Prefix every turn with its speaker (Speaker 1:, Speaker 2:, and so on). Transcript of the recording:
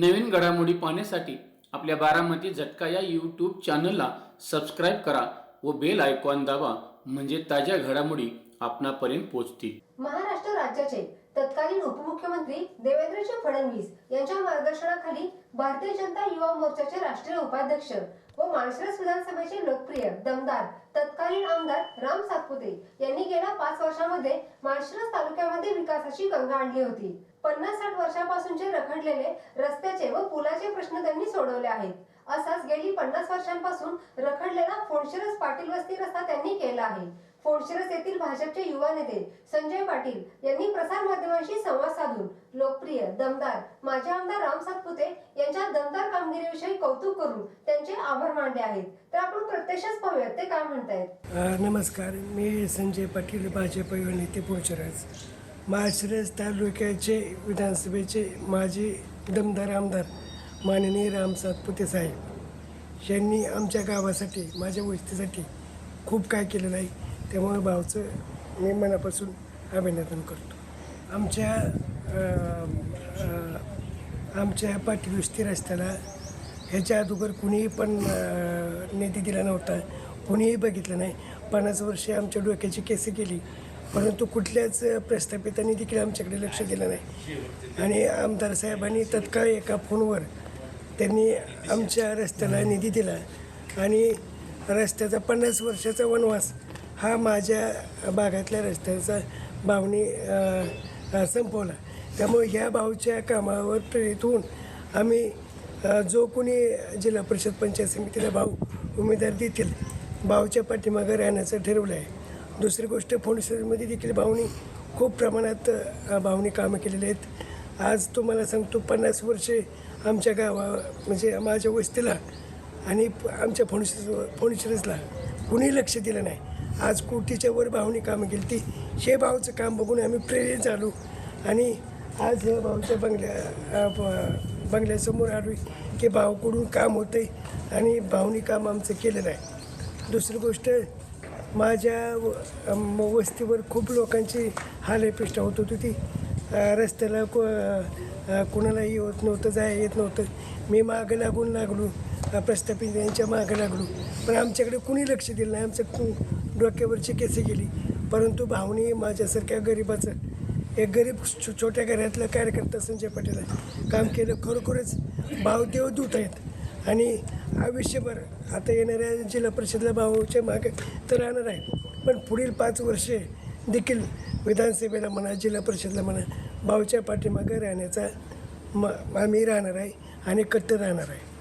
Speaker 1: नवीन घडामोडी पाहण्यासाठी आपल्या बारामती झटका या यूट्यूब चॅनलला सबस्क्राईब करा व बेल आयकॉन दाबा म्हणजे ताज्या घडामोडी आपणापर्यंत पोहोचतील.
Speaker 2: महाराष्ट्र राज्याचे तत्कालीन उपमुख्यमंत्री देवेंद्रजी फडणवीस यांच्या मार्गदर्शनाखाली भारतीय जनता युवा मोर्चाचे राष्ट्रीय उपाध्यक्ष व माळशिरस विधानसभेचे लोकप्रिय दमदार तत्कालीन आमदार राम सातपुते यांनी गेल्या पाच वर्षांमध्ये माळशिरस तालुक्यामध्ये विकासाची गंगा आणली होती. पन्नास वर्षापासूनचे रखडलेले रस्त्याचे व पुलाचे प्रश्न त्यांनी सोडवले आहेत. असाच गेली पन्नास वर्षांपासून रखडलेला फोडशिरस पाटील वस्ती रस्ता त्यांनी केला आहे. फोडशिरस येथील भाजपचे युवा नेते संजय पाटील यांनी प्रसार माध्यमांशी संवाद साधून लोकप्रिय दमदार माजी आमदार राम सातपुते यांच्या दमदार कामगिरीविषयी कौतुक करून त्यांचे आभार मानले आहेत. तर आपण प्रत्यक्षच पाहूयात ते काय म्हणतायत?
Speaker 3: नमस्कार. मी संजय पाटील भाजप युवा नेते पोचराज माळशिरस तालुक्याचे विधानसभेचे माजी दमदार आमदार माननीय राम सातपुते साहेब यांनी आमच्या गावासाठी माझ्या गोष्टीसाठी खूप काय केलेलं आहे. त्यामुळे भावचं मी मनापासून अभिनंदन करतो. आमच्या आमच्या पाटील रस्त्याला ह्याच्या अगोदर कुणीही पण निधी दिला नव्हता. कुणीही बघितलं नाही. पन्नास वर्षे आमच्या डोक्याची केसे केली परंतु कुठल्याच प्रस्थापितांनी देखील आमच्याकडे लक्ष दिलं नाही. आणि आमदार साहेबांनी तत्काळ एका फोनवर त्यांनी आमच्या रस्त्याला निधी दिला. आणि रस्त्याचा पन्नास वर्षाचा वनवास हा माझ्या भागातल्या रस्त्याचा भावनी संपवला. त्यामुळे ह्या भाऊच्या कामावर प्रेरित होऊन आम्ही जो कोणी जिल्हा परिषद पंचायत समितीला भाऊ उमेदवार देतील भाऊच्या पाठीमागं राहण्याचं ठरवलं आहे दुसरी गोष्ट फोंडसमध्ये देखील भावनी खूप प्रमाणात भावनी भाऊनी कामं केलेली आहेत. आज तुम्हाला सांगतो पन्नास वर्षे आमच्या गावा म्हणजे माझ्या वस्तीला आणि आमच्या फोणशिरस फोणशिरसला कुणी लक्ष दिलं नाही. आज कोटीच्या वर भावनी कामं केली ती. हे भावचं काम बघून आम्ही प्रेरित झालो आणि आज ह्या भाऊच्या बंगल्या ब- बंगल्यासमोर आलो की भावकडून काम होतं आहे आणि भाऊनी काम आमचं केलेलं आहे. दुसरी गोष्ट माझ्या व- वस्तीवर खूप लोकांची हालअपेष्टा होत होती ती. रस्त्याला को कुणालाही कोणालाही होत नव्हतं जाय येत नव्हतं. मी मागं लागून लागलो प्रस्थापित यांच्या मागं लागलो. पण आमच्याकडे कुणी लक्ष दिलं नाही. आमचं कु- डोक्यावरची केसे गेली. परंतु भावनी माझ्यासारख्या गरिबाचं एक गरीब छो- छोट्या घरातला कार्यकर्ता संजय पटेल काम केलं खरोखरच भाव देवदूत आहेत. आणि आयुष्यभर आता येणाऱ्या जिल्हा परिषदला भाऊच्या मागे तर राहणार आहे. पण पुढील पाच वर्षे देखील विधानसभेला म्हणा जिल्हा परिषदला म्हणा भाऊच्या पाठीमागे राहण्याचा म आम्ही राहणार आहे आणि कट्टर राहणार आहे.